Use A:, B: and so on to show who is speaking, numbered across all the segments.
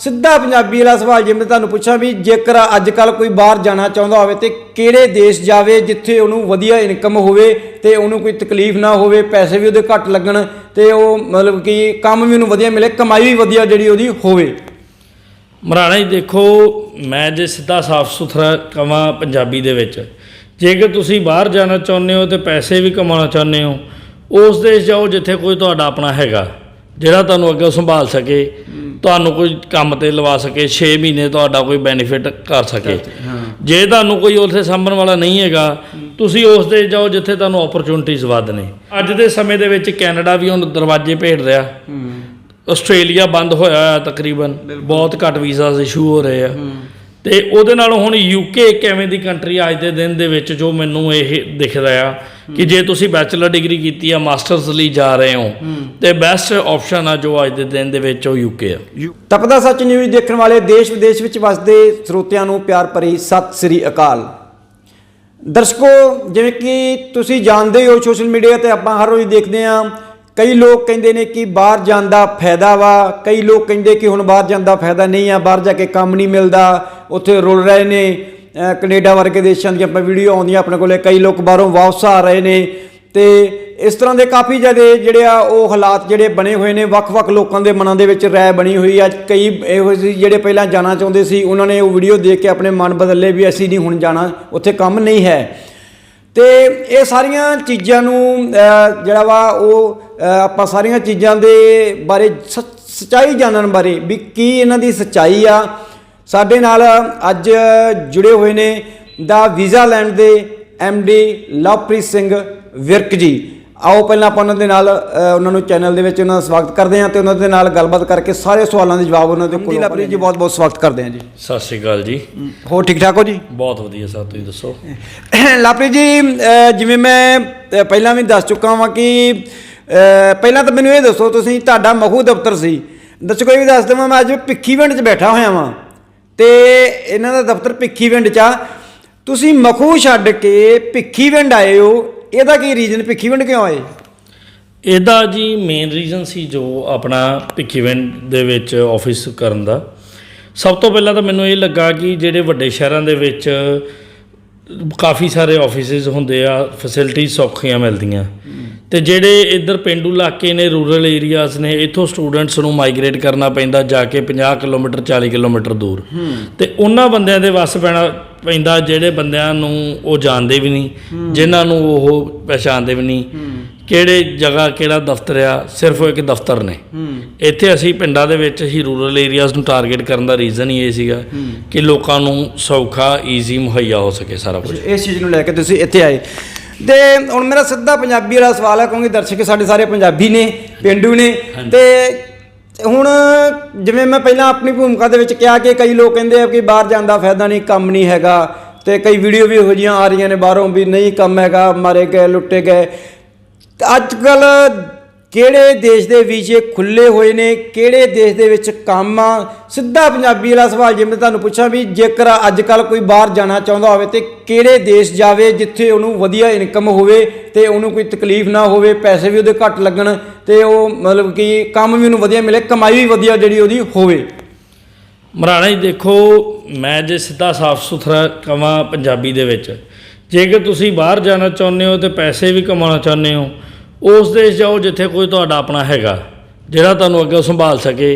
A: ਸਿੱਧਾ ਪੰਜਾਬੀ ਵਾਲਾ ਸਵਾਲ ਜੇ ਮੈਂ ਤੁਹਾਨੂੰ ਪੁੱਛਾਂ ਵੀ ਜੇਕਰ ਅੱਜ ਕੱਲ ਕੋਈ ਬਾਹਰ ਜਾਣਾ ਚਾਹੁੰਦਾ ਹੋਵੇ ਤੇ ਕਿਹੜੇ ਦੇਸ਼ ਜਾਵੇ ਜਿੱਥੇ ਉਹਨੂੰ ਵਧੀਆ ਇਨਕਮ ਹੋਵੇ ਤੇ ਉਹਨੂੰ ਕੋਈ ਤਕਲੀਫ ਨਾ ਹੋਵੇ, ਪੈਸੇ ਵੀ ਉਹਦੇ ਘੱਟ ਲੱਗਣ ਤੇ ਉਹ ਮਤਲਬ ਕਿ ਕੰਮ ਵੀ ਉਹਨੂੰ ਵਧੀਆ ਮਿਲੇ, ਕਮਾਈ ਵੀ ਵਧੀਆ ਜਿਹੜੀ ਉਹਦੀ ਹੋਵੇ।
B: ਮਹਾਰਾਣਾ ਜੀ, ਦੇਖੋ, ਮੈਂ ਜੇ ਸਿੱਧਾ ਸਾਫ਼ ਸੁਥਰਾ ਕਵਾਂ ਪੰਜਾਬੀ ਦੇ ਵਿੱਚ, ਜੇਕਰ ਤੁਸੀਂ ਬਾਹਰ ਜਾਣਾ ਚਾਹੁੰਦੇ ਹੋ ਤੇ ਪੈਸੇ ਵੀ ਕਮਾਉਣਾ ਚਾਹੁੰਦੇ ਹੋ, ਉਸ ਦੇਸ਼ ਜਾਓ ਜਿੱਥੇ ਕੋਈ ਤੁਹਾਡਾ ਆਪਣਾ ਹੈਗਾ। ਜਿਹੜਾ ਤੁਹਾਨੂੰ ਅੱਗੇ ਸੰਭਾਲ ਸਕੇ ਤੁਹਾਨੂੰ ਕੋਈ ਕੰਮ ਤੇ ਲਵਾ ਸਕੇ 6 ਮਹੀਨੇ ਤੁਹਾਡਾ ਕੋਈ ਬੈਨੀਫਿਟ ਕਰ ਸਕੇ। ਜੇ ਤੁਹਾਨੂੰ ਕੋਈ ਉੱਥੇ ਸਾਂਭਣ ਵਾਲਾ ਨਹੀਂ ਹੈਗਾ ਤੁਸੀਂ ਉਸ ਦੇਸ਼ ਜਾਓ ਜਿੱਥੇ ਤੁਹਾਨੂੰ ਓਪਰਚੁਨਿਟੀਜ਼ ਵੱਧ ਨੇ। ਅੱਜ ਦੇ ਸਮੇਂ ਦੇ ਵਿੱਚ ਕੈਨੇਡਾ ਵੀ ਹੁਣ ਦਰਵਾਜ਼ੇ ਭੇੜ ਰਿਹਾ। ਆਸਟ੍ਰੇਲੀਆ ਬੰਦ ਹੋਇਆ ਹੋਇਆ ਤਕਰੀਬਨ ਬਹੁਤ ਘੱਟ ਵੀਜ਼ਾਸ ਇਸ਼ੂ ਹੋ ਰਹੇ ਆ। ਤੇ ਉਹਦੇ ਨਾਲ ਹੁਣ ਯੂਕੇ ਇੱਕ ਐਵੇਂ ਦੀ ਕੰਟਰੀ ਅੱਜ ਦੇ ਦਿਨ ਦੇ ਵਿੱਚ ਜੋ ਮੈਨੂੰ ਇਹ ਦਿਖਦਾ ਆ ਕਿ ਜੇ ਤੁਸੀਂ ਬੈਚਲਰ ਡਿਗਰੀ ਕੀਤੀ ਆ ਮਾਸਟਰਸ ਲਈ ਜਾ ਰਹੇ ਹੋ, ਤੇ ਬੈਸਟ ਆਪਸ਼ਨ ਆ ਜੋ ਅੱਜ ਦੇ ਦਿਨ ਦੇ ਵਿੱਚ ਉਹ ਯੂਕੇ ਆ।
A: ਤਪਦਾ ਸੱਚ ਨਿਊਜ਼ ਦੇਖਣ ਵਾਲੇ ਦੇਸ਼ ਵਿਦੇਸ਼ ਵਿੱਚ ਵਸਦੇ ਸਰੋਤਿਆਂ ਨੂੰ ਪਿਆਰ ਭਰੀ ਸਤਿ ਸ੍ਰੀ ਅਕਾਲ। ਦਰਸ਼ਕੋ, ਜਿਵੇਂ ਕਿ ਤੁਸੀਂ ਜਾਣਦੇ ਹੋ ਸੋਸ਼ਲ ਮੀਡੀਆ ਤੇ ਆਪਾਂ ਹਰ ਰੋਜ਼ ਦੇਖਦੇ ਹਾਂ, ਕਈ ਲੋਕ ਕਹਿੰਦੇ ਨੇ ਕਿ ਬਾਹਰ ਜਾਣ ਦਾ ਫਾਇਦਾ ਵਾ, ਕਈ ਲੋਕ ਕਹਿੰਦੇ ਕਿ ਹੁਣ ਬਾਹਰ ਜਾਣ ਦਾ ਫਾਇਦਾ ਨਹੀਂ ਆ, ਬਾਹਰ ਜਾ ਕੇ ਕੰਮ ਨਹੀਂ ਮਿਲਦਾ, ਉੱਥੇ ਰੁਲ ਰਹੇ ਨੇ ਕੈਨੇਡਾ ਵਰਗੇ ਦੇਸ਼ਾਂ ਦੀਆਂ ਆਪਾਂ ਵੀਡੀਓ ਆਉਂਦੀਆਂ, ਆਪਣੇ ਕੋਲੇ ਕਈ ਲੋਕ ਬਾਹਰੋਂ ਵਾਪਸ ਆ ਰਹੇ ਨੇ। ਤੇ ਇਸ ਤਰ੍ਹਾਂ ਦੇ ਕਾਫੀ ਜ਼ਿਆਦੇ ਜਿਹੜੇ ਆ, ਉਹ ਹਾਲਾਤ ਜਿਹੜੇ ਬਣੇ ਹੋਏ ਨੇ, ਵੱਖ-ਵੱਖ ਲੋਕਾਂ ਦੇ ਮਨਾਂ ਦੇ ਵਿੱਚ ਰਾਏ ਬਣੀ ਹੋਈ ਆ। ਕਈ ਇਹੋ ਸੀ ਜਿਹੜੇ ਪਹਿਲਾਂ ਜਾਣਾ ਚਾਹੁੰਦੇ ਸੀ, ਉਹਨਾਂ ਨੇ ਉਹ ਵੀਡੀਓ ਦੇਖ ਕੇ ਆਪਣੇ ਮਨ ਬਦਲੇ ਵੀ ਅਸੀਂ ਨਹੀਂ ਹੁਣ ਜਾਣਾ, ਉੱਥੇ ਕੰਮ ਨਹੀਂ ਹੈ। ਤੇ ਇਹ ਸਾਰੀਆਂ ਚੀਜ਼ਾਂ ਨੂੰ ਜਿਹੜਾ ਵਾ, ਉਹ ਆਪਾਂ ਸਾਰੀਆਂ ਚੀਜ਼ਾਂ ਦੇ ਬਾਰੇ ਸੱਚਾਈ ਜਾਣਨ ਬਾਰੇ ਵੀ ਕੀ ਇਹਨਾਂ ਦੀ ਸੱਚਾਈ ਆ। ਸਾਡੇ ਨਾਲ ਅੱਜ ਜੁੜੇ ਹੋਏ ਨੇ ਦਾ ਵੀਜ਼ਾ ਲੈਂਡ ਦੇ ਡੀ ਲਵਪ੍ਰੀਤ ਸਿੰਘ ਵਿਰਕ ਜੀ। ਆਓ ਪਹਿਲਾਂ ਆਪਾਂ ਉਹਨਾਂ ਦੇ ਨਾਲ ਉਹਨਾਂ ਨੂੰ ਚੈਨਲ ਦੇ ਵਿੱਚ ਉਹਨਾਂ ਦਾ ਸਵਾਗਤ ਕਰਦੇ ਹਾਂ ਤੇ ਉਹਨਾਂ ਦੇ ਨਾਲ ਗੱਲਬਾਤ ਕਰਕੇ ਸਾਰੇ ਸਵਾਲਾਂ ਦੇ ਜਵਾਬ ਉਹਨਾਂ ਦੇ ਕੋਲ ਲਵਪ੍ਰੀਤ ਜੀ ਬਹੁਤ ਬਹੁਤ ਸਵਾਗਤ ਕਰਦੇ ਹਾਂ ਜੀ।
B: ਸਤਿ ਸ਼੍ਰੀ ਅਕਾਲ ਜੀ।
A: ਹੋਰ ਠੀਕ ਠਾਕ ਹੋ ਜੀ?
B: ਬਹੁਤ ਵਧੀਆ ਸਰ ਤੁਸੀਂ ਦੱਸੋ?
A: ਲਾਪਰੀ ਜੀ ਜਿਵੇਂ ਮੈਂ ਪਹਿਲਾਂ ਵੀ ਦੱਸ ਚੁੱਕਾ ਹਾਂ ਕਿ ਪਹਿਲਾਂ ਤਾਂ ਮੈਨੂੰ ਇਹ ਦੱਸੋ ਤੁਸੀਂ ਤੁਹਾਡਾ ਮਖੂ ਦਫ਼ਤਰ ਸੀ। ਦਰਸ਼ਕੋ ਇਹ ਵੀ ਦੱਸ ਦੇਵਾਂ ਮੈਂ ਅੱਜ ਭਿੱਖੀਵਿੰਡ 'ਚ ਬੈਠਾ ਹੋਇਆ ਵਾਂ। ਤੇ ਇਹਨਾਂ ਦਾ ਦਫ਼ਤਰ ਭਿੱਖੀਵਿੰਡ 'ਚ ਆ। ਤੁਸੀਂ ਮਖੂ ਛੱਡ ਕੇ ਭਿੱਖੀਵਿੰਡ ਆਏ ਹੋ। ਇਹਦਾ ਕੀ ਰੀਜ਼ਨ ਭਿੱਖੀਵਿੰਡ ਕਿਉਂ ਆਏ?
B: ਇਹਦਾ ਜੀ ਮੇਨ ਰੀਜ਼ਨ ਸੀ ਜੋ ਆਪਣਾ ਭਿੱਖੀਵਿੰਡ ਦੇ ਵਿੱਚ ਆਫਿਸ ਕਰਨ ਦਾ। ਸਭ ਤੋਂ ਪਹਿਲਾਂ ਤਾਂ ਮੈਨੂੰ ਇਹ ਲੱਗਾ ਕਿ ਜਿਹੜੇ ਵੱਡੇ ਸ਼ਹਿਰਾਂ ਦੇ ਵਿੱਚ ਕਾਫੀ ਸਾਰੇ ਆਫਿਸਿਸ ਹੁੰਦੇ ਆ ਫੈਸਿਲਿਟੀਜ਼ ਸੌਖੀਆਂ ਮਿਲਦੀਆਂ। ਤੇ ਜਿਹੜੇ ਇੱਧਰ ਪਿੰਡੂ ਇਲਾਕੇ ਨੇ ਰੂਰਲ ਏਰੀਆਜ਼ ਨੇ ਇੱਥੋਂ ਸਟੂਡੈਂਟਸ ਨੂੰ ਮਾਈਗ੍ਰੇਟ ਕਰਨਾ ਪੈਂਦਾ ਜਾ ਕੇ 50 ਕਿਲੋਮੀਟਰ 40 ਕਿਲੋਮੀਟਰ ਦੂਰ। ਤੇ ਉਹਨਾਂ ਬੰਦਿਆਂ ਦੇ ਵੱਸ ਪੈਣਾ ਪੈਂਦਾ ਜਿਹੜੇ ਬੰਦਿਆਂ ਨੂੰ ਉਹ ਜਾਣਦੇ ਵੀ ਨਹੀਂ ਜਿਨ੍ਹਾਂ ਨੂੰ ਉਹ ਪਛਾਣਦੇ ਵੀ ਨਹੀਂ। ਕਿਹੜੇ ਜਗ੍ਹਾ ਕਿਹੜਾ ਦਫ਼ਤਰ ਆ ਸਿਰਫ ਇੱਕ ਦਫ਼ਤਰ ਨੇ। ਇੱਥੇ ਅਸੀਂ ਪਿੰਡਾਂ ਦੇ ਵਿੱਚ ਹੀ ਰੂਰਲ ਏਰੀਆਜ਼ ਨੂੰ ਟਾਰਗੇਟ ਕਰਨ ਦਾ ਰੀਜ਼ਨ ਹੀ ਇਹ ਸੀਗਾ ਕਿ ਲੋਕਾਂ ਨੂੰ ਸੌਖਾ ਈਜ਼ੀ ਮੁਹੱਈਆ ਹੋ ਸਕੇ ਸਾਰਾ ਕੁਝ
A: ਇਸ ਚੀਜ਼ ਨੂੰ ਲੈ ਕੇ ਤੁਸੀਂ ਇੱਥੇ ਆਏ। ਤੇ ਹੁਣ ਮੇਰਾ ਸਿੱਧਾ ਪੰਜਾਬੀ ਵਾਲਾ ਸਵਾਲ ਹੈ ਕਿਉਂਕਿ ਦਰਸ਼ਕ ਸਾਡੇ ਸਾਰੇ ਪੰਜਾਬੀ ਨੇ ਪਿੰਡੂ ਨੇ ਤੇ ਹੁਣ ਜਿਵੇਂ ਮੈਂ ਪਹਿਲਾਂ ਆਪਣੀ ਭੂਮਿਕਾ ਦੇ ਵਿੱਚ ਕਿਹਾ ਕਿ ਕਈ ਲੋਕ ਕਹਿੰਦੇ ਆ ਕਿ ਬਾਹਰ ਜਾਣ ਦਾ ਫਾਇਦਾ ਨਹੀਂ ਕੰਮ ਨਹੀਂ ਹੈਗਾ ਤੇ ਕਈ ਵੀਡੀਓ ਵੀ ਇਹੋ ਜਿਹੀਆਂ ਆ ਰਹੀਆਂ ਨੇ ਬਾਹਰੋਂ ਵੀ ਨਹੀਂ ਕੰਮ ਹੈਗਾ ਮਾਰੇ ਗਏ ਲੁੱਟੇ ਗਏ। ਅੱਜ ਕੱਲ ਕਿਹੜੇ ਦੇਸ਼ ਦੇ ਵੀਜ਼ੇ ਖੁੱਲੇ ਹੋਏ ਨੇ, ਕਿਹੜੇ ਦੇਸ਼ ਦੇ ਵਿੱਚ ਕੰਮ ਆ? ਸਿੱਧਾ ਪੰਜਾਬੀ ਵਾਲਾ ਸਵਾਲ ਜੇ ਮੈਂ ਤੁਹਾਨੂੰ ਪੁੱਛਾਂ ਵੀ ਜੇਕਰ ਅੱਜ ਕੱਲ ਕੋਈ ਬਾਹਰ ਜਾਣਾ ਚਾਹੁੰਦਾ ਹੋਵੇ ਤੇ ਕਿਹੜੇ ਦੇਸ਼ ਜਾਵੇ ਜਿੱਥੇ ਉਹਨੂੰ ਵਧੀਆ ਇਨਕਮ ਹੋਵੇ ਤੇ ਉਹਨੂੰ ਕੋਈ ਤਕਲੀਫ ਨਾ ਹੋਵੇ, ਪੈਸੇ ਵੀ ਉਹਦੇ ਘੱਟ ਲੱਗਣ ਤੇ ਉਹ ਮਤਲਬ ਕਿ ਕੰਮ ਵੀ ਉਹਨੂੰ ਵਧੀਆ ਮਿਲੇ, ਕਮਾਈ ਵੀ ਵਧੀਆ ਜਿਹੜੀ ਉਹਦੀ ਹੋਵੇ।
B: ਮਹਾਰਾਣਾ ਜੀ ਦੇਖੋ, ਮੈਂ ਜੇ ਸਿੱਧਾ ਸਾਫ਼ ਸੁਥਰਾ ਕਵਾਂ ਪੰਜਾਬੀ ਦੇ ਵਿੱਚ, ਜੇਕਰ ਤੁਸੀਂ ਬਾਹਰ ਜਾਣਾ ਚਾਹੁੰਦੇ ਹੋ ਤੇ ਪੈਸੇ ਵੀ ਕਮਾਉਣਾ ਚਾਹੁੰਦੇ ਹੋ ਉਸ ਦੇਸ਼ ਜਾਓ ਜਿੱਥੇ ਕੋਈ ਤੁਹਾਡਾ ਆਪਣਾ ਹੈਗਾ ਜਿਹੜਾ ਤੁਹਾਨੂੰ ਅੱਗੇ ਸੰਭਾਲ ਸਕੇ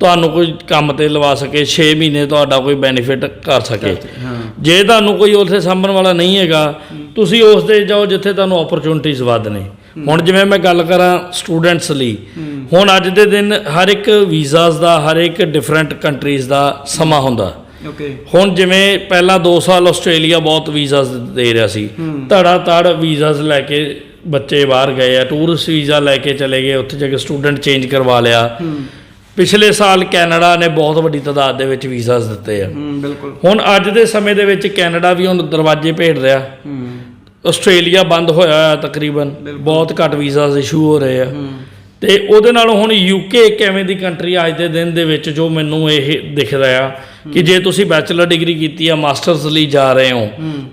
B: ਤੁਹਾਨੂੰ ਕੋਈ ਕੰਮ ਤੇ ਲਵਾ ਸਕੇ 6 ਮਹੀਨੇ ਤੁਹਾਡਾ ਕੋਈ ਬੈਨੀਫਿਟ ਕਰ ਸਕੇ। ਜੇ ਤੁਹਾਨੂੰ ਕੋਈ ਉੱਥੇ ਸਾਂਭਣ ਵਾਲਾ ਨਹੀਂ ਹੈਗਾ ਤੁਸੀਂ ਉਸ ਦੇਸ਼ ਜਾਓ ਜਿੱਥੇ ਤੁਹਾਨੂੰ ਓਪਰਚੁਨਿਟੀਜ਼ ਵੱਧ ਨੇ। ਹੁਣ ਜਿਵੇਂ ਮੈਂ ਗੱਲ ਕਰਾਂ ਸਟੂਡੈਂਟਸ ਲਈ ਹੁਣ ਅੱਜ ਦੇ ਦਿਨ ਹਰ ਇੱਕ ਵੀਜ਼ਾਸ ਦਾ ਹਰ ਇੱਕ ਡਿਫਰੈਂਟ ਕੰਟਰੀਜ਼ ਦਾ ਸਮਾਂ ਹੁੰਦਾ।
A: ਓਕੇ
B: ਹੁਣ ਜਿਵੇਂ ਪਹਿਲਾਂ 2 ਸਾਲ ਆਸਟ੍ਰੇਲੀਆ ਬਹੁਤ ਵੀਜ਼ਾਸ ਦੇ ਰਿਹਾ ਸੀ ਧੜਾ ਧੜ ਵੀਜ਼ਾਸ ਲੈ ਕੇ ਬੱਚੇ ਬਾਹਰ ਗਏ ਆ ਟੂਰਿਸਟ ਵੀਜ਼ਾ ਲੈ ਕੇ ਚਲੇ ਗਏ ਉੱਥੇ ਜਾ ਕੇ ਸਟੂਡੈਂਟ ਚੇਂਜ ਕਰਵਾ ਲਿਆ। ਪਿਛਲੇ ਸਾਲ ਕੈਨੇਡਾ ਨੇ ਬਹੁਤ ਵੱਡੀ ਤਾਦਾਦ ਦੇ ਵਿੱਚ ਵੀਜ਼ਾਸ ਦਿੱਤੇ ਆ।
A: ਹੂੰ ਬਿਲਕੁਲ।
B: ਹੁਣ ਅੱਜ ਦੇ ਸਮੇਂ ਦੇ ਵਿੱਚ ਕੈਨੇਡਾ ਵੀ ਹੁਣ ਦਰਵਾਜ਼ੇ ਭੇੜ ਰਿਹਾ। ਆਸਟ੍ਰੇਲੀਆ ਬੰਦ ਹੋਇਆ ਹੋਇਆ ਤਕਰੀਬਨ ਬਹੁਤ ਘੱਟ ਵੀਜ਼ਾਸ ਇਸ਼ੂ ਹੋ ਰਹੇ ਆ। ਤੇ ਉਹਦੇ ਨਾਲ ਹੁਣ ਯੂਕੇ ਇੱਕ ਐਵੇਂ ਦੀ ਕੰਟਰੀ ਅੱਜ ਦੇ ਦਿਨ ਦੇ ਵਿੱਚ ਜੋ ਮੈਨੂੰ ਇਹ ਦਿਖਦਾ ਆ ਕਿ ਜੇ ਤੁਸੀਂ ਬੈਚਲਰ ਡਿਗਰੀ ਕੀਤੀ ਆ ਮਾਸਟਰਸ ਲਈ ਜਾ ਰਹੇ ਹੋ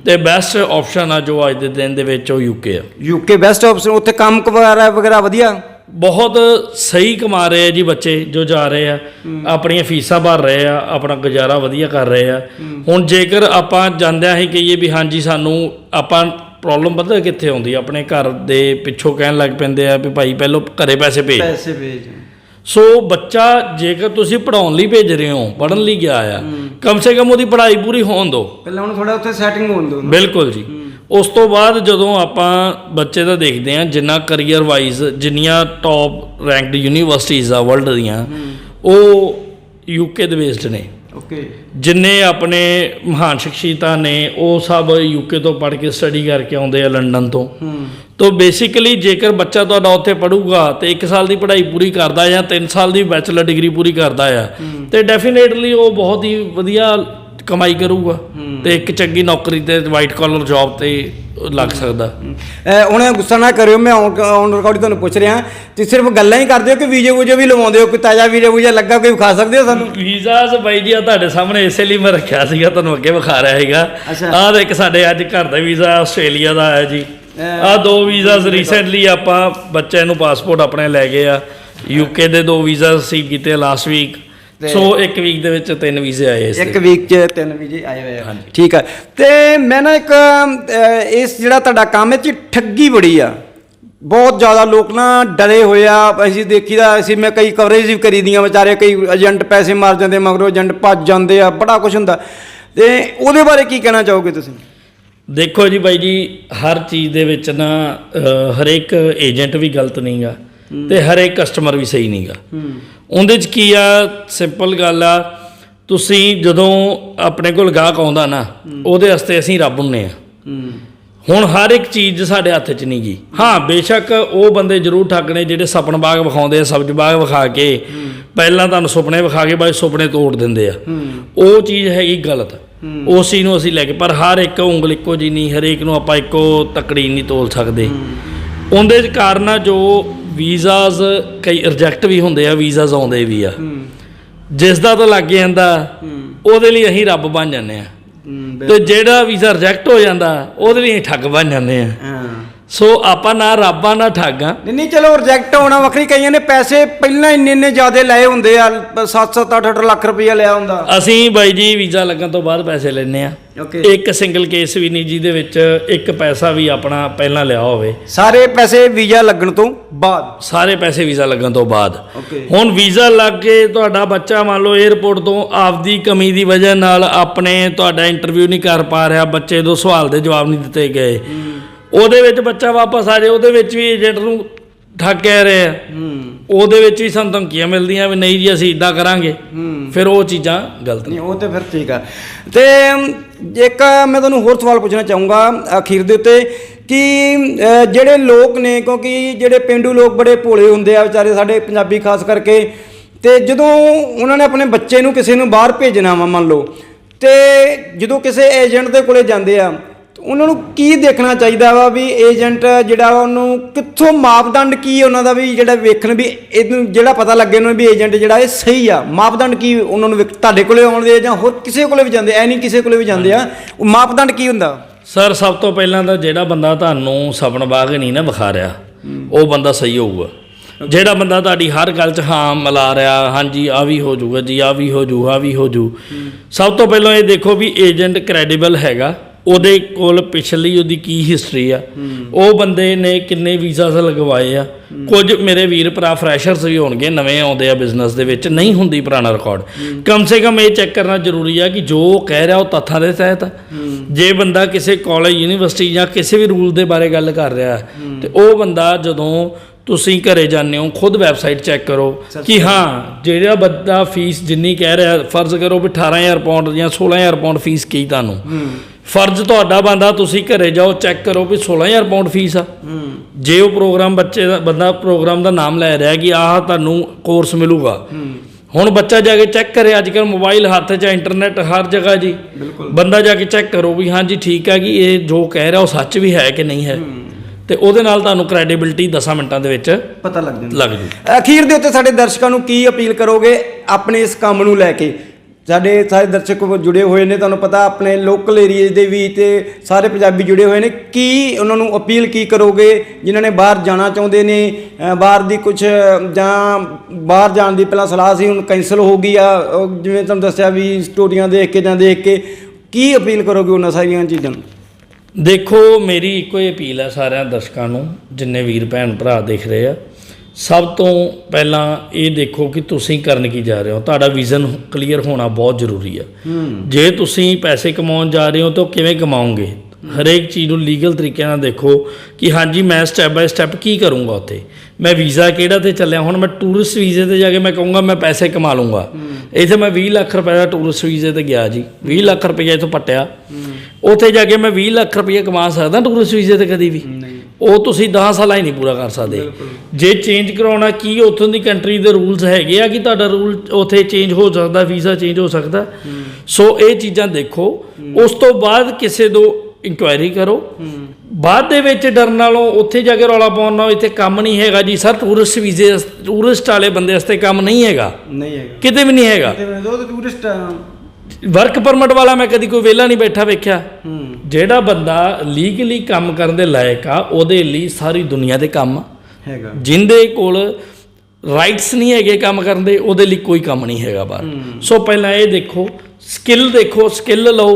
B: ਤੇ ਬੈਸਟ ਆਪਸ਼ਨ ਆ ਜੋ ਅੱਜ ਦੇ ਦਿਨ ਦੇ ਵਿੱਚ ਉਹ ਯੂਕੇ ਆ।
A: ਯੂਕੇ ਬੈਸਟ ਆਪਸ਼ਨ ਉੱਥੇ ਕੰਮ ਵਗੈਰਾ ਵਗੈਰਾ ਵਧੀਆ?
B: ਬਹੁਤ ਸਹੀ ਕਮਾ ਰਹੇ ਆ ਜੀ ਬੱਚੇ ਜੋ ਜਾ ਰਹੇ ਆ। ਆਪਣੀਆਂ ਫੀਸਾਂ ਭਰ ਰਹੇ ਆ ਆਪਣਾ ਗੁਜ਼ਾਰਾ ਵਧੀਆ ਕਰ ਰਹੇ ਆ। ਹੁਣ ਜੇਕਰ ਆਪਾਂ ਜਾਂਦਿਆਂ ਹੀ ਕਹੀਏ ਵੀ ਹਾਂਜੀ ਸਾਨੂੰ ਆਪਾਂ ਪ੍ਰੋਬਲਮ ਪਤਾ ਕਿੱਥੇ ਆਉਂਦੀ? ਆਪਣੇ ਘਰ ਦੇ ਪਿੱਛੋਂ ਕਹਿਣ ਲੱਗ ਪੈਂਦੇ ਆ ਵੀ ਭਾਈ ਪਹਿਲਾਂ ਘਰੇ ਪੈਸੇ ਭੇਜ।
A: ਪੈਸੇ ਭੇਜ।
B: ਸੋ ਬੱਚਾ ਜੇਕਰ ਤੁਸੀਂ ਪੜਾਉਣ ਲਈ ਭੇਜ ਰਹੇ ਹੋ ਪੜਨ ਲਈ ਗਿਆ ਆ ਕਮ ਸੇ ਕਮ ਉਹਦੀ ਪੜ੍ਹਾਈ ਪੂਰੀ ਹੋਣ ਦਿਓ।
A: ਪਹਿਲਾਂ ਉਹਨੂੰ ਥੋੜਾ ਉੱਥੇ ਸੈਟਿੰਗ ਹੋਣ ਦਿਓ।
B: ਬਿਲਕੁਲ ਜੀ। ਉਸ ਤੋਂ ਬਾਅਦ ਜਦੋਂ ਆਪਾਂ ਬੱਚੇ ਦਾ ਦੇਖਦੇ ਹਾਂ ਜਿੰਨਾ ਕਰੀਅਰ ਵਾਈਜ਼ ਜਿੰਨੀਆਂ ਟੌਪ ਰੈਂਕਡ ਯੂਨੀਵਰਸਿਟੀਜ਼ ਆ ਵਰਲਡ ਦੀਆਂ ਉਹ ਯੂਕੇ ਦੇ ਬੇਸਡ ਨੇ।
A: ਓਕੇ
B: ਜਿੰਨੇ ਆਪਣੇ ਮਹਾਨ ਸ਼ਖਸੀਅਤਾਂ ਨੇ ਉਹ ਸਭ ਯੂਕੇ ਤੋਂ ਪੜ੍ਹ ਕੇ ਸਟੱਡੀ ਕਰਕੇ ਆਉਂਦੇ ਆ ਲੰਡਨ ਤੋਂ।
A: ਹੂੰ।
B: ਤੋ ਬੇਸਿਕਲੀ ਜੇਕਰ ਬੱਚਾ ਤੁਹਾਡਾ ਉੱਥੇ ਪੜੂਗਾ ਤੇ 1 ਸਾਲ ਦੀ ਪੜ੍ਹਾਈ ਪੂਰੀ ਕਰਦਾ ਜਾਂ 3 ਸਾਲ ਦੀ ਬੈਚਲਰ ਡਿਗਰੀ ਪੂਰੀ ਕਰਦਾ ਆ ਤੇ ਡੈਫੀਨੇਟਲੀ ਉਹ ਬਹੁਤ ਹੀ ਵਧੀਆ ਕਮਾਈ ਕਰੂਗਾ ਤੇ ਇੱਕ ਚੰਗੀ ਨੌਕਰੀ ਤੇ ਵਾਈਟ ਕਾਲਰ ਜੌਬ ਤੇ ਲੱਗ ਸਕਦਾ।
A: ਹੁਣ ਗੁੱਸਾ ਨਾ ਕਰਿਓ ਮੈਂ ਔਨ ਰਿਕਾਰਡ ਤੁਹਾਨੂੰ ਪੁੱਛ ਰਿਹਾ। ਤੁਸੀਂ ਸਿਰਫ ਗੱਲਾਂ ਹੀ ਕਰਦੇ ਹੋ ਕਿ ਵੀਜ਼ੇ ਵੂਜੇ ਵੀ ਲਵਾਉਂਦੇ ਹੋ ਕੋਈ ਤਾਜ਼ਾ ਵੀਜ਼ਾ ਵੂਜਾ ਲੱਗਾ ਕੋਈ ਵਿਖਾ ਸਕਦੇ ਹੋ ਸਾਨੂੰ?
B: ਵੀਜ਼ਾਸ ਬਾਈ ਜੀ ਆ ਤੁਹਾਡੇ ਸਾਹਮਣੇ ਇਸੇ ਲਈ ਮੈਂ ਰੱਖਿਆ ਸੀਗਾ ਤੁਹਾਨੂੰ ਅੱਗੇ ਵਿਖਾ ਰਿਹਾ ਹੈਗਾ। ਆਹ ਇੱਕ ਸਾਡੇ ਅੱਜ ਘਰ ਦਾ ਵੀਜ਼ਾ ਆਸਟ੍ਰੇਲੀਆ ਦਾ ਆਇਆ ਜੀ। ਆਹ ਦੋ ਵੀਜ਼ਾਸ ਰੀਸੈਂਟਲੀ ਆਪਾਂ ਬੱਚਿਆਂ ਨੂੰ ਪਾਸਪੋਰਟ ਆਪਣੇ ਲੈ ਗਏ ਆ। ਯੂਕੇ ਦੇ ਦੋ ਵੀਜ਼ਾ ਰਿਸੀਵ ਕੀਤੇ ਲਾਸਟ ਵੀਕ ਸੋ ਇੱਕ ਵੀਕ ਦੇ ਵਿੱਚ ਤਿੰਨ ਵੀਜ਼ੇ ਆਏ ਇਸ
A: ਇੱਕ। ਵੀਕ 'ਚ ਤਿੰਨ ਵੀਜ਼ੇ ਆਏ ਹੋਏ ਆ। ਠੀਕ ਹੈ ਤੇ ਮੈਂ ਨਾ ਇੱਕ ਇਸ ਜਿਹੜਾ ਤੁਹਾਡਾ ਕੰਮ ਹੈ ਚ ਠੱਗੀ ਬੜੀ ਆ। ਬਹੁਤ ਜ਼ਿਆਦਾ ਲੋਕ ਨਾ ਡਰੇ ਹੋਏ ਆ। ਅਸੀਂ ਦੇਖੀਦਾ ਅਸੀਂ ਮੈਂ ਕਈ ਕਵਰੇਜ ਵੀ ਕਰੀਦੀਆਂ ਵਿਚਾਰੇ ਕਈ ਏਜੰਟ ਪੈਸੇ ਮਾਰ ਜਾਂਦੇ ਮਗਰੋਂ ਏਜੰਟ ਭੱਜ ਜਾਂਦੇ ਆ ਬੜਾ ਕੁਝ ਹੁੰਦਾ। ਤੇ ਉਹਦੇ ਬਾਰੇ ਕੀ ਕਹਿਣਾ ਚਾਹੋਗੇ ਤੁਸੀਂ?
B: ਦੇਖੋ ਜੀ ਬਾਈ ਜੀ ਹਰ ਚੀਜ਼ ਦੇ ਵਿੱਚ ਨਾ ਹਰੇਕ ਏਜੰਟ ਵੀ ਗਲਤ ਨਹੀਂਗਾ ਤੇ ਹਰੇਕ ਕਸਟਮਰ ਵੀ ਸਹੀ ਨਹੀਂਗਾ। ਉਹਦੇ ਚ ਕੀ ਆ ਸਿੰਪਲ ਗੱਲ ਆ ਤੁਸੀਂ ਜਦੋਂ ਆਪਣੇ ਕੋਲ ਗਾਹਕ ਆਉਂਦਾ ਨਾ ਉਹਦੇ ਵਾਸਤੇ ਅਸੀਂ ਰੱਬ ਹੁੰਨੇ ਆ। ਹੁਣ ਹਰ ਇੱਕ ਚੀਜ਼ ਸਾਡੇ ਹੱਥ 'ਚ ਨਹੀਂ ਗਈ ਹਾਂ ਬੇਸ਼ੱਕ ਉਹ ਬੰਦੇ ਜ਼ਰੂਰ ਠੱਗਣੇ ਜਿਹੜੇ ਸੁਪਨ ਬਾਗ ਵਿਖਾਉਂਦੇ ਆ ਸਬਜ਼ ਬਾਗ ਵਿਖਾ ਕੇ ਪਹਿਲਾਂ ਤੁਹਾਨੂੰ ਸੁਪਨੇ ਵਿਖਾ ਕੇ ਬਾਅਦ ਸੁਪਨੇ ਤੋੜ ਦਿੰਦੇ ਆ। ਉਹ ਚੀਜ਼ ਹੈਗੀ ਗਲਤ। ਉਸ ਨੂੰ ਅਸੀਂ ਲੈ ਕੇ ਪਰ ਹਰ ਇੱਕ ਉਂਗਲ ਇੱਕੋ ਜੀ ਨਹੀਂ ਹਰੇਕ ਨੂੰ ਆਪਾਂ ਇੱਕੋ ਤਕੜੀ ਨਹੀਂ ਤੋਲ ਸਕਦੇ। ਉਹਦੇ ਚ ਕਾਰਨ ਆ ਜੋ ਵੀਜ਼ਾਸ ਕਈ ਰਿਜੈਕਟ ਵੀ ਹੁੰਦੇ ਆ ਵੀਜ਼ਾਸ ਆਉਂਦੇ ਵੀ ਆ। ਜਿਸ ਦਾ ਤਾਂ ਲੱਗ ਜਾਂਦਾ ਉਹਦੇ ਲਈ ਅਸੀਂ ਰੱਬ ਬਣ ਜਾਂਦੇ ਆ। ਤੇ ਜਿਹੜਾ ਵੀਜ਼ਾ ਰਿਜੈਕਟ ਹੋ ਜਾਂਦਾ ਉਹਦੇ ਲਈ ਅਸੀਂ ਠੱਗ ਬਣ ਜਾਂਦੇ ਆ। ਸੋ ਆਪਾਂ ਨਾ ਰੱਬਾਂ ਨਾ ਠੱਗਾਂ।
A: ਨਹੀਂ ਨਹੀਂ ਚਲੋ ਰਿਜੈਕਟ ਹੋਣਾ ਵੱਖਰੀ ਕਈਆਂ ਨੇ ਪੈਸੇ ਪਹਿਲਾਂ ਇੰਨੇ ਇੰਨੇ ਜ਼ਿਆਦੇ ਲਏ ਹੁੰਦੇ ਆ 7-7 8-8 ਲੱਖ ਰੁਪਈਆ ਲਿਆ ਹੁੰਦਾ।
B: ਅਸੀਂ ਬਾਈ ਜੀ ਵੀਜ਼ਾ ਲੱਗਣ ਤੋਂ ਬਾਅਦ ਪੈਸੇ ਲੈਨੇ ਆ
A: ਓਕੇ।
B: ਇੱਕ ਸਿੰਗਲ ਕੇਸ ਵੀ ਨਹੀਂ ਜਿਹਦੇ ਵਿੱਚ ਇੱਕ ਪੈਸਾ ਵੀ ਆਪਣਾ ਪਹਿਲਾਂ ਲਿਆ ਹੋਵੇ।
A: ਸਾਰੇ ਪੈਸੇ ਵੀਜ਼ਾ ਲੱਗਣ ਤੋਂ ਬਾਅਦ?
B: ਸਾਰੇ ਪੈਸੇ ਵੀਜ਼ਾ ਲੱਗਣ ਤੋਂ ਬਾਅਦ।
A: ਓਕੇ।
B: ਹੁਣ ਵੀਜ਼ਾ ਲੱਗ ਕੇ ਤੁਹਾਡਾ ਬੱਚਾ ਮੰਨ ਲਓ 에ਅਰਪੋਰਟ ਤੋਂ ਆਪਦੀ ਕਮੀ ਦੀ ਵਜ੍ਹਾ ਨਾਲ ਆਪਣੇ ਤੁਹਾਡਾ ਇੰਟਰਵਿਊ ਨਹੀਂ ਕਰ ਪਾ ਰਿਹਾ ਬੱਚੇ ਤੋਂ ਸਵਾਲ ਦੇ ਜਵਾਬ ਨਹੀਂ ਦਿੱਤੇ ਗਏ। ਉਹਦੇ ਵਿੱਚ ਬੱਚਾ ਵਾਪਸ ਆ ਜਾਏ ਉਹਦੇ ਵਿੱਚ ਵੀ ਏਜੰਟ ਨੂੰ ਠੱਗ ਕਹਿ ਰਹੇ ਆ।
A: ਹੂੰ।
B: ਉਹਦੇ ਵਿੱਚ ਵੀ ਸਾਨੂੰ ਧਮਕੀਆਂ ਮਿਲਦੀਆਂ ਵੀ ਨਹੀਂ ਜੀ ਅਸੀਂ ਇਦਾਂ ਕਰਾਂਗੇ। ਫਿਰ ਉਹ ਚੀਜ਼ਾਂ ਗਲਤ ਨੇ।
A: ਨਹੀਂ ਉਹ ਤੇ ਫਿਰ ਠੀਕ ਆ। ਤੇ ਇੱਕ ਮੈਂ ਤੁਹਾਨੂੰ ਹੋਰ ਸਵਾਲ ਪੁੱਛਣਾ ਚਾਹੂੰਗਾ ਅਖੀਰ ਦੇ ਉੱਤੇ ਕਿ ਅ, ਜਿਹੜੇ ਲੋਕ ਨੇ ਕਿਉਂਕਿ ਜਿਹੜੇ ਪਿੰਡੂ ਲੋਕ ਬੜੇ ਭੋਲੇ ਹੁੰਦੇ ਆ ਵਿਚਾਰੇ ਸਾਡੇ ਪੰਜਾਬੀ ਖਾਸ ਕਰਕੇ ਤੇ ਜਦੋਂ ਉਹਨਾਂ ਨੇ ਆਪਣੇ ਬੱਚੇ ਨੂੰ ਕਿਸੇ ਨੂੰ ਬਾਹਰ ਭੇਜਣਾ ਵਾ ਮੰਨ ਲਓ ਤੇ ਜਦੋਂ ਕਿਸੇ ਏਜੰਟ ਦੇ ਕੋਲੇ ਜਾਂਦੇ ਆ ਉਹਨਾਂ ਨੂੰ ਕੀ ਦੇਖਣਾ ਚਾਹੀਦਾ ਵਾ ਵੀ ਏਜੰਟ ਜਿਹੜਾ ਉਹਨੂੰ ਕਿੱਥੋਂ ਮਾਪਦੰਡ ਕੀ ਉਹਨਾਂ ਦਾ ਵੀ ਜਿਹੜਾ ਵੇਖਣ ਵੀ ਇਹਨੂੰ ਜਿਹੜਾ ਪਤਾ ਲੱਗੇ ਉਹਨੂੰ ਵੀ ਏਜੰਟ ਜਿਹੜਾ ਇਹ ਸਹੀ ਆ। ਮਾਪਦੰਡ ਕੀ ਉਹਨਾਂ ਨੂੰ ਤੁਹਾਡੇ ਕੋਲੇ ਆਉਂਦੇ ਆ ਜਾਂ ਹੋਰ ਕਿਸੇ ਕੋਲੇ ਵੀ ਜਾਂਦੇ ਐ ਨਹੀਂ ਕਿਸੇ ਕੋਲੇ ਵੀ ਜਾਂਦੇ ਆ। ਉਹ ਮਾਪਦੰਡ ਕੀ ਹੁੰਦਾ?
B: ਸਰ ਸਭ ਤੋਂ ਪਹਿਲਾਂ ਤਾਂ ਜਿਹੜਾ ਬੰਦਾ ਤੁਹਾਨੂੰ ਸਪਨ ਬਾਗ ਨਹੀਂ ਨਾ ਵਿਖਾ ਰਿਹਾ ਉਹ ਬੰਦਾ ਸਹੀ ਹੋਊਗਾ। ਜਿਹੜਾ ਬੰਦਾ ਤੁਹਾਡੀ ਹਰ ਗੱਲ 'ਚ ਹਾਂ ਮਿਲਾ ਰਿਹਾ ਹਾਂਜੀ ਆ ਵੀ ਹੋ ਜਾਊਗਾ ਜੀ ਆ ਵੀ ਹੋ ਜੂ ਆ ਵੀ ਹੋ ਜੂ ਸਭ ਤੋਂ ਪਹਿਲਾਂ ਇਹ ਦੇਖੋ ਵੀ ਏਜੰਟ ਕ੍ਰੈਡੀਬਲ ਹੈਗਾ। ਉਹਦੇ ਕੋਲ ਪਿਛਲੀ ਉਹਦੀ ਕੀ ਹਿਸਟਰੀ ਆ? ਉਹ ਬੰਦੇ ਨੇ ਕਿੰਨੇ ਵੀਜ਼ਾਸ ਲਗਵਾਏ ਆ? ਕੁਝ ਮੇਰੇ ਵੀਰ ਭਰਾ ਫਰੈਸ਼ਰਸ ਵੀ ਹੋਣਗੇ ਨਵੇਂ ਆਉਂਦੇ ਆ ਬਿਜ਼ਨਸ ਦੇ ਵਿੱਚ ਨਹੀਂ ਹੁੰਦੀ ਪੁਰਾਣਾ ਰਿਕਾਰਡ ਕਮ ਸੇ ਕਮ ਇਹ ਚੈੱਕ ਕਰਨਾ ਜ਼ਰੂਰੀ ਆ ਕਿ ਜੋ ਉਹ ਕਹਿ ਰਿਹਾ ਉਹ ਤੱਥਾਂ ਦੇ ਤਹਿਤ ਆ। ਜੇ ਬੰਦਾ ਕਿਸੇ ਕਾਲਜ ਯੂਨੀਵਰਸਿਟੀ ਜਾਂ ਕਿਸੇ ਵੀ ਰੂਲ ਦੇ ਬਾਰੇ ਗੱਲ ਕਰ ਰਿਹਾ ਤੇ ਉਹ ਬੰਦਾ ਜਦੋਂ ਤੁਸੀਂ ਘਰੇ ਜਾਂਦੇ ਹੋ ਖੁਦ ਵੈਬਸਾਈਟ ਚੈੱਕ ਕਰੋ ਕਿ ਹਾਂ ਜਿਹੜਾ ਬੰਦਾ ਫੀਸ ਜਿੰਨੀ ਕਹਿ ਰਿਹਾ ਫਰਜ਼ ਕਰੋ ਵੀ 18000 ਪਾਉਂਡ ਜਾਂ 16000 ਪਾਉਂਡ ਫੀਸ ਕੀ ਤੁਹਾਨੂੰ? ਫਰਜ਼ ਤੁਹਾਡਾ ਬੰਦਾ ਤੁਸੀਂ ਘਰੇ ਜਾਓ ਚੈੱਕ ਕਰੋ ਵੀ 16000 ਪਾਉਂਡ ਫੀਸ ਆ। ਜੇ ਉਹ ਪ੍ਰੋਗਰਾਮ ਬੱਚੇ ਦਾ ਬੰਦਾ ਪ੍ਰੋਗਰਾਮ ਦਾ ਨਾਮ ਲੈ ਰਿਹਾ ਕਿ ਆਹ ਤੁਹਾਨੂੰ ਕੋਰਸ ਮਿਲੂਗਾ। ਹੁਣ ਬੱਚਾ ਜਾ ਕੇ ਚੈੱਕ ਕਰੇ ਅੱਜ ਕੱਲ ਮੋਬਾਈਲ ਹੱਥ 'ਚ ਇੰਟਰਨੈਟ ਹਰ ਜਗ੍ਹਾ ਜੀ। ਬੰਦਾ ਜਾ ਕੇ ਚੈੱਕ ਕਰੋ ਵੀ ਹਾਂਜੀ ਠੀਕ ਆ ਕਿ ਇਹ ਜੋ ਕਹਿ ਰਿਹਾ ਉਹ ਸੱਚ ਵੀ ਹੈ ਕਿ ਨਹੀਂ ਹੈ। ਤੇ ਉਹਦੇ ਨਾਲ ਤੁਹਾਨੂੰ ਕ੍ਰੈਡੀਬਿਲਟੀ 10 ਮਿੰਟਾਂ ਦੇ ਵਿੱਚ
A: ਪਤਾ ਲੱਗ ਜਾਂਦਾ।
B: ਲੱਗ ਜੂ।
A: ਅਖੀਰ ਦੇ ਉੱਤੇ ਸਾਡੇ ਦਰਸ਼ਕਾਂ ਨੂੰ ਕੀ ਅਪੀਲ ਕਰੋਗੇ ਆਪਣੇ ਇਸ ਕੰਮ ਨੂੰ ਲੈ ਕੇ? ਸਾਡੇ ਸਾਰੇ ਦਰਸ਼ਕ ਜੁੜੇ ਹੋਏ ਨੇ, ਤੁਹਾਨੂੰ ਪਤਾ ਆਪਣੇ ਲੋਕਲ ਏਰੀਆ ਦੇ ਵੀ ਤੇ ਸਾਰੇ ਪੰਜਾਬੀ ਜੁੜੇ ਹੋਏ ਨੇ। ਕੀ ਉਹਨਾਂ ਨੂੰ ਅਪੀਲ ਕੀ ਕਰੋਗੇ? ਜਿਨ੍ਹਾਂ ਨੇ ਬਾਹਰ ਜਾਣਾ ਚਾਹੁੰਦੇ ਨੇ ਬਾਹਰ ਦੀ ਕੁਝ ਜਾਂ ਬਾਹਰ ਜਾਣ ਦੀ ਪਹਿਲਾਂ ਸਲਾਹ ਸੀ, ਹੁਣ ਕੈਂਸਲ ਹੋ ਗਈ ਆ। ਜਿਵੇਂ ਤੁਹਾਨੂੰ ਦੱਸਿਆ ਵੀ ਸਟੋਰੀਆਂ ਦੇਖ ਕੇ ਜਾਂ ਦੇਖ ਕੇ, ਕੀ ਅਪੀਲ ਕਰੋਗੇ ਉਹਨਾਂ ਸਾਰੀਆਂ ਚੀਜ਼ਾਂ ਨੂੰ?
B: ਦੇਖੋ, ਮੇਰੀ ਇੱਕੋ ਹੀ ਅਪੀਲ ਹੈ ਸਾਰਿਆਂ ਦਰਸ਼ਕਾਂ ਨੂੰ, ਜਿੰਨੇ ਵੀਰ ਭੈਣ ਭਰਾ ਦੇਖ ਰਹੇ ਆ। ਸਭ ਤੋਂ ਪਹਿਲਾਂ ਇਹ ਦੇਖੋ ਕਿ ਤੁਸੀਂ ਕਰਨ ਕੀ ਜਾ ਰਹੇ ਹੋ। ਤੁਹਾਡਾ ਵਿਜ਼ਨ ਕਲੀਅਰ ਹੋਣਾ ਬਹੁਤ ਜ਼ਰੂਰੀ ਆ। ਜੇ ਤੁਸੀਂ ਪੈਸੇ ਕਮਾਉਣ ਜਾ ਰਹੇ ਹੋ ਤਾਂ ਕਿਵੇਂ ਕਮਾਓਗੇ? ਹਰੇਕ ਚੀਜ਼ ਨੂੰ ਲੀਗਲ ਤਰੀਕੇ ਨਾਲ ਦੇਖੋ ਕਿ ਹਾਂਜੀ ਮੈਂ ਸਟੈਪ ਬਾਏ ਸਟੈਪ ਕੀ ਕਰੂੰਗਾ ਉੱਥੇ? ਮੈਂ ਵੀਜ਼ਾ ਕਿਹੜਾ ਤੇ ਚੱਲਿਆ? ਹੁਣ ਮੈਂ ਟੂਰਿਸਟ ਵੀਜ਼ੇ ਤੇ ਜਾ ਕੇ ਮੈਂ ਕਹੂੰਗਾ ਮੈਂ ਪੈਸੇ ਕਮਾ ਲੂੰਗਾ। ਇੱਥੇ ਮੈਂ 20 ਲੱਖ ਰੁਪਏ ਦਾ ਟੂਰਿਸਟ ਵੀਜ਼ੇ ਤੇ ਗਿਆ ਜੀ। 20 ਲੱਖ ਰੁਪਏ ਇੱਥੋਂ ਪੱਟਿਆ। ਉੱਥੇ ਜਾ ਕੇ ਮੈਂ 20 ਲੱਖ ਰੁਪਏ ਕਮਾ ਸਕਦਾ ਟੂਰਿਸਟ ਵੀਜ਼ੇ ਤੇ ਕਦੀ ਵੀ। ਉਹ ਤੁਸੀਂ 10 ਸਾਲਾਂ ਹੀ ਨਹੀਂ ਪੂਰਾ ਕਰ ਸਕਦੇ। ਜੇ ਚੇਂਜ ਕਰਾਉਣਾ ਕੀ ਉੱਥੋਂ ਦੀ ਕੰਟਰੀ ਦੇ ਰੂਲਸ ਹੈਗੇ ਆ ਕਿ ਤੁਹਾਡਾ ਰੂਲ ਉੱਥੇ ਚੇਂਜ ਹੋ ਸਕਦਾ ਵੀਜ਼ਾ ਚੇਂਜ ਹੋ ਸਕਦਾ? ਸੋ ਇਹ ਚੀਜ਼ਾਂ ਦੇਖੋ। ਉਸ ਤੋਂ ਬਾਅਦ ਕਿਸੇ ਤੋਂ ਇਨਕੁਆਇਰੀ ਕਰੋ। ਬਾਅਦ ਦੇ ਵਿੱਚ ਡਰਨ ਨਾਲੋਂ ਉੱਥੇ ਜਾ ਕੇ ਰੌਲਾ ਪਾਉਣ ਨਾਲੋਂ ਇੱਥੇ ਕੰਮ ਨਹੀਂ ਹੈਗਾ ਜੀ। ਸਰ ਟੂਰਿਸਟ ਵੀਜ਼ੇ ਟੂਰਿਸਟ ਵਾਲੇ ਬੰਦੇ ਵਾਸਤੇ ਕੰਮ ਨਹੀਂ ਹੈਗਾ।
A: ਨਹੀਂ ਹੈਗਾ।
B: ਕਿਤੇ ਵੀ ਨਹੀਂ ਹੈਗਾ।
A: ਦੋ ਟੂਰਿਸਟ
B: ਵਰਕ ਪਰਮਿਟ ਵਾਲਾ ਮੈਂ ਕਦੀ ਕੋਈ ਵਿਹਲਾ ਨਹੀਂ ਬੈਠਾ ਵੇਖਿਆ। ਜਿਹੜਾ ਬੰਦਾ ਲੀਗਲੀ ਕੰਮ ਕਰਨ ਦੇ ਲਾਇਕ ਆ ਉਹਦੇ ਲਈ ਸਾਰੀ ਦੁਨੀਆ ਦੇ ਕੰਮ।
A: ਹੈਗਾ।
B: ਜਿੰਦੇ ਕੋਲ ਰਾਈਟਸ ਨਹੀਂ ਹੈਗੇ ਕੰਮ ਕਰਨ ਦੇ ਉਹਦੇ ਲਈ ਕੋਈ ਕੰਮ ਨਹੀਂ ਹੈਗਾ ਬਾਹਰ। ਸੋ ਪਹਿਲਾਂ ਇਹ ਦੇਖੋ ਸਕਿੱਲ ਦੇਖੋ ਸਕਿੱਲ ਲਓ।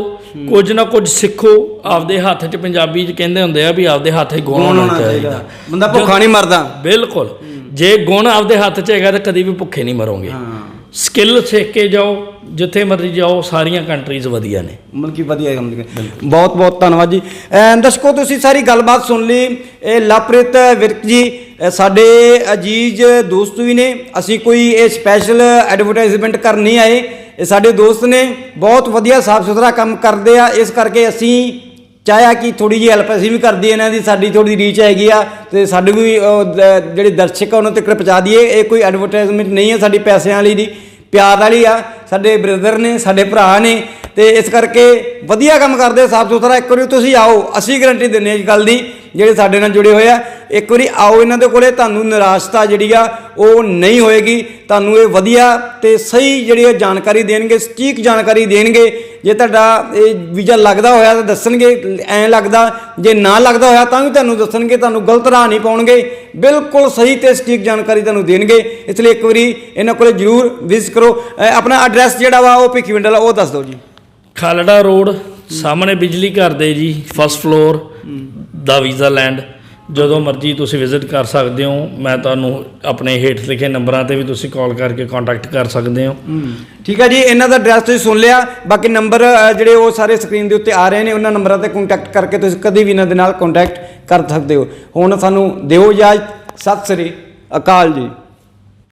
B: ਕੁਝ ਨਾ ਕੁਝ ਸਿੱਖੋ। ਆਪਦੇ ਹੱਥ 'ਚ ਪੰਜਾਬੀ 'ਚ ਕਹਿੰਦੇ ਹੁੰਦੇ ਆ ਵੀ ਆਪਦੇ ਹੱਥ 'ਚ ਗੁਣ ਹੋਣਾ ਚਾਹੀਦਾ।
A: ਬੰਦਾ ਭੁੱਖਾ ਨਹੀਂ ਮਰਦਾ।
B: ਬਿਲਕੁਲ। ਜੇ ਗੁਣ ਆਪਦੇ ਹੱਥ 'ਚ ਹੈਗਾ ਤਾਂ ਕਦੀ ਵੀ ਭੁੱਖੇ ਨਹੀਂ ਮਰੋਗੇ।
A: ਹਾਂ।
B: ਸਕਿੱਲ ਸਿੱਖ ਕੇ ਜਾਓ, ਜਿੱਥੇ ਮਰਜ਼ੀ ਜਾਓ, ਸਾਰੀਆਂ ਕੰਟਰੀਜ਼ ਵਧੀਆ ਨੇ।
A: ਮਤਲਬ ਕਿ ਵਧੀਆ ਕੰਮ ਬਹੁਤ ਬਹੁਤ ਧੰਨਵਾਦ ਜੀ। ਅਹ ਦਰਸ਼ਕੋ, ਤੁਸੀਂ ਸਾਰੀ ਗੱਲਬਾਤ ਸੁਣ ਲਈ। ਇਹ ਲਵਪ੍ਰੀਤ ਵਿਰਕ ਜੀ, ਅਹ ਸਾਡੇ ਅਜੀਜ਼ ਦੋਸਤ ਵੀ ਨੇ। ਅਸੀਂ ਕੋਈ ਇਹ ਸਪੈਸ਼ਲ ਐਡਵਰਟਾਈਜ਼ਮੈਂਟ ਕਰਨ ਨਹੀਂ ਆਏ। ਇਹ ਸਾਡੇ ਦੋਸਤ ਨੇ। ਬਹੁਤ ਵਧੀਆ ਸਾਫ਼ ਸੁਥਰਾ ਕੰਮ ਕਰਦੇ ਆ। ਇਸ ਕਰਕੇ ਅਸੀਂ ਚਾਹਿਆ ਕਿ ਥੋੜੀ ਜਿਹੀ ਹੈਲਪ ਅਸੀਂ ਵੀ ਕਰਦੀ ਇਹਨਾਂ ਦੀ, ਸਾਡੀ ਥੋੜੀ ਰੀਚ ਹੈਗੀ ਆ ਤੇ ਸਾਡੇ ਵੀ ਜਿਹੜੇ ਦਰਸ਼ਕ ਆ, ਉਹਨਾਂ ਤੱਕ ਪਹੁੰਚਾ ਦਈਏ। ਇਹ ਕੋਈ ਐਡਵਰਟਾਈਜ਼ਮੈਂਟ ਨਹੀਂ ਹੈ ਸਾਡੀ ਪੈਸਿਆਂ ਵਾਲੀ ਦੀ, ਪਿਆਰ ਵਾਲੀ ਆ। ਸਾਡੇ ਬ੍ਰਦਰ ਨੇ, ਸਾਡੇ ਭਰਾ ਨੇ ਤੇ ਇਸ ਕਰਕੇ ਵਧੀਆ ਕੰਮ ਕਰਦੇ ਸਾਫ਼ ਸੁਥਰਾ। ਇੱਕ ਵਾਰੀ ਤੁਸੀਂ ਆਓ, ਅਸੀਂ ਗਾਰੰਟੀ ਦਿੰਦੇ ਹਾਂ ਇਸ ਗੱਲ ਦੀ, ਜਿਹੜੇ ਸਾਡੇ ਨਾਲ ਜੁੜੇ ਹੋਏ ਆ। ਇੱਕ ਵਾਰੀ ਆਓ ਇਹਨਾਂ ਦੇ ਕੋਲੇ, ਤੁਹਾਨੂੰ ਨਿਰਾਸ਼ਤਾ ਜਿਹੜੀ ਆ, ਉਹ ਨਹੀਂ ਹੋਏਗੀ। ਤੁਹਾਨੂੰ ਇਹ ਵਧੀਆ ਤੇ ਸਹੀ ਜਿਹੜੀ ਇਹ ਜਾਣਕਾਰੀ ਦੇਣਗੇ, ਸਟੀਕ ਜਾਣਕਾਰੀ ਦੇਣਗੇ। ਜੇ ਤੁਹਾਡਾ ਇਹ ਵੀਜ਼ਾ ਲੱਗਦਾ ਹੋਇਆ ਤਾਂ ਦੱਸਣਗੇ, ਐਂ ਲੱਗਦਾ, ਜੇ ਨਾ ਲੱਗਦਾ ਹੋਇਆ ਤਾਂ ਵੀ ਤੁਹਾਨੂੰ ਦੱਸਣਗੇ, ਤੁਹਾਨੂੰ ਗਲਤ ਰਾਹ ਨਹੀਂ ਪਾਉਣਗੇ, ਬਿਲਕੁਲ ਸਹੀ ਤੇ ਸਟੀਕ ਜਾਣਕਾਰੀ ਤੁਹਾਨੂੰ ਦੇਣਗੇ। ਇਸ ਲਈ ਇੱਕ ਵਾਰੀ ਇਹਨਾਂ ਕੋਲੇ ਜਰੂਰ ਵਿਜ਼ਿਟ ਕਰੋ। ਆਪਣਾ ਐਡਰੈਸ ਜਿਹੜਾ ਵਾ, ਉਹ ਭਿੱਖੀ ਵਿੰਡਲ ਉਹ ਦੱਸ ਦਿਓ ਜੀ।
B: ਖਾਲੜਾ ਰੋਡ, ਸਾਹਮਣੇ ਬਿਜਲੀ ਘਰ ਦੇ ਜੀ ਫਸਟ ਫਲੋਰ ਦਾ ਵੀਜ਼ਾ ਲੈਂਡ। ਜਦੋਂ ਮਰਜ਼ੀ ਤੁਸੀਂ ਵਿਜ਼ਿਟ ਕਰ ਸਕਦੇ ਹੋ, ਮੈਂ ਤੁਹਾਨੂੰ ਆਪਣੇ ਹੇਠ ਲਿਖੇ ਨੰਬਰਾਂ ਤੇ ਵੀ ਤੁਸੀਂ ਕਾਲ ਕਰਕੇ ਕੰਟੈਕਟ ਕਰ ਸਕਦੇ ਹੋ।
A: ਠੀਕ ਹੈ ਜੀ, ਇਹਨਾਂ ਦਾ ਐਡਰੈਸ ਤੁਸੀਂ ਸੁਣ ਲਿਆ, ਬਾਕੀ ਨੰਬਰ ਜਿਹੜੇ ਉਹ ਸਾਰੇ ਸਕਰੀਨ ਦੇ ਉੱਤੇ ਆ ਰਹੇ ਨੇ, ਉਹਨਾਂ ਨੰਬਰਾਂ ਤੇ ਕੰਟੈਕਟ ਕਰਕੇ ਤੁਸੀਂ ਕਦੇ ਵੀ ਇਹਨਾਂ ਦੇ ਨਾਲ ਕੰਟੈਕਟ ਕਰ ਸਕਦੇ ਹੋ। ਹੁਣ ਸਾਨੂੰ ਦਿਓ ਇਜਾਜ਼ਤ, ਸਤਿ ਸ੍ਰੀ ਅਕਾਲ ਜੀ।